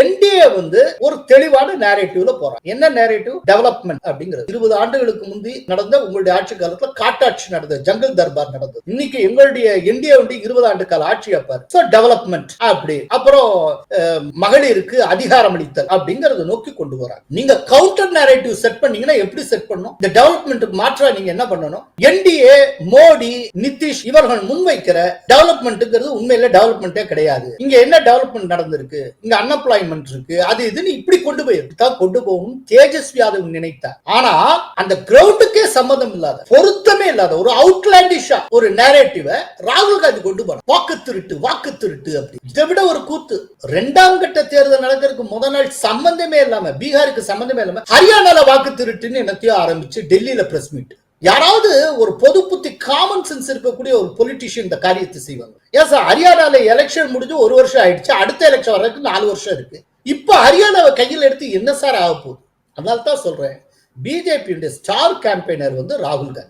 NDA வந்து ஒரு தெளிவான நேரேட்டிவ்ல போறான் என்ன நேரேட்டிவ் டெவலப்மெண்ட் அப்படிங்கிறது. இருபது ஆண்டுகளுக்கு முந்தி நடந்த உங்களுடைய ஆட்சி காலத்துல காட்டாட்சி நடந்தது. ஜங்கல் தர்பார் நடந்தது. இன்னைக்கு எங்களுடைய என்டிஏ வந்து இருபது ஆண்டு கால ஆட்சி அப்பார் சோ டெவலப்மெண்ட் அப்படி. அப்புறம் மகளிருக்கு அதிகாரம் அளித்தல் அப்படிங்கறத நோக்கி கொண்டு வராங்க. நீங்க கவுண்டர் நேரேட்டிவ் செட் பண்ணீங்கன்னா எப்படி செட் பண்ணும் இந்த டெவலப்மெண்ட்டுக்கு மாற்றா நீங்க என்ன பண்ணணும்? என்டிஏ மோடி நிதிஷ் இவர்கள் முன்வைக்கிற டெவலப்மெண்ட்டுங்கிறது உண்மையில டெவலப்மெண்ட்டே கிடையாது. இங்க என்ன டெவலப்மெண்ட் நடந்திருக்கு? இங்க அப்பாயின்மெண்ட் இருக்கு. அது இதுன்னு இப்படி கொண்டு போய் தான் கொண்டு போகணும் தேஜஸ்வி யாதவ் நினைத்தார். ஆனா அந்த கிரவுண்டுக்கே சம்பந்தம் இல்லாத பொருத்தமே இல்லாத ஒரு அவுட்லாண்டிஷா ஒரு நேரேட்டிவ ராகுல் காந்தி கொண்டு போறார். வாக்கு திருட்டு வாக்கு திருட்டு அப்படி. இதை விட ஒரு கூத்து ரெண்டாம் கட்ட தேர்தல் நடக்கிறதுக்கு முத நாள் சம்பந்தமே இல்லாம பீகாருக்கு சம்பந்தமே இல்லாம ஹரியானால வாக்கு திருட்டுன்னு என்னத்தையும் ஆரம்பிச்சு டெல்லியில பிரஸ் மீட் யாராவது ஒரு பொது காமன் சென்ஸ் இருக்கக்கூடிய ஒரு பொலிட்டிஷியன் இந்த காரியத்தை செய்வாங்க. ஏன் சார் ஹரியானால எலெக்ஷன் முடிஞ்சு ஒரு வருஷம் ஆயிடுச்சு. அடுத்த எலெக்ஷன் வர்றதுக்கு நாலு வருஷம் இருக்கு. இப்போ ஹரியானாவை கையில் எடுத்து என்ன சார் ஆக போகுது? அதனால தான் சொல்றேன் பிஜேபியுடைய ஸ்டார் கேம்பெயினர் வந்து ராகுல் காந்தி.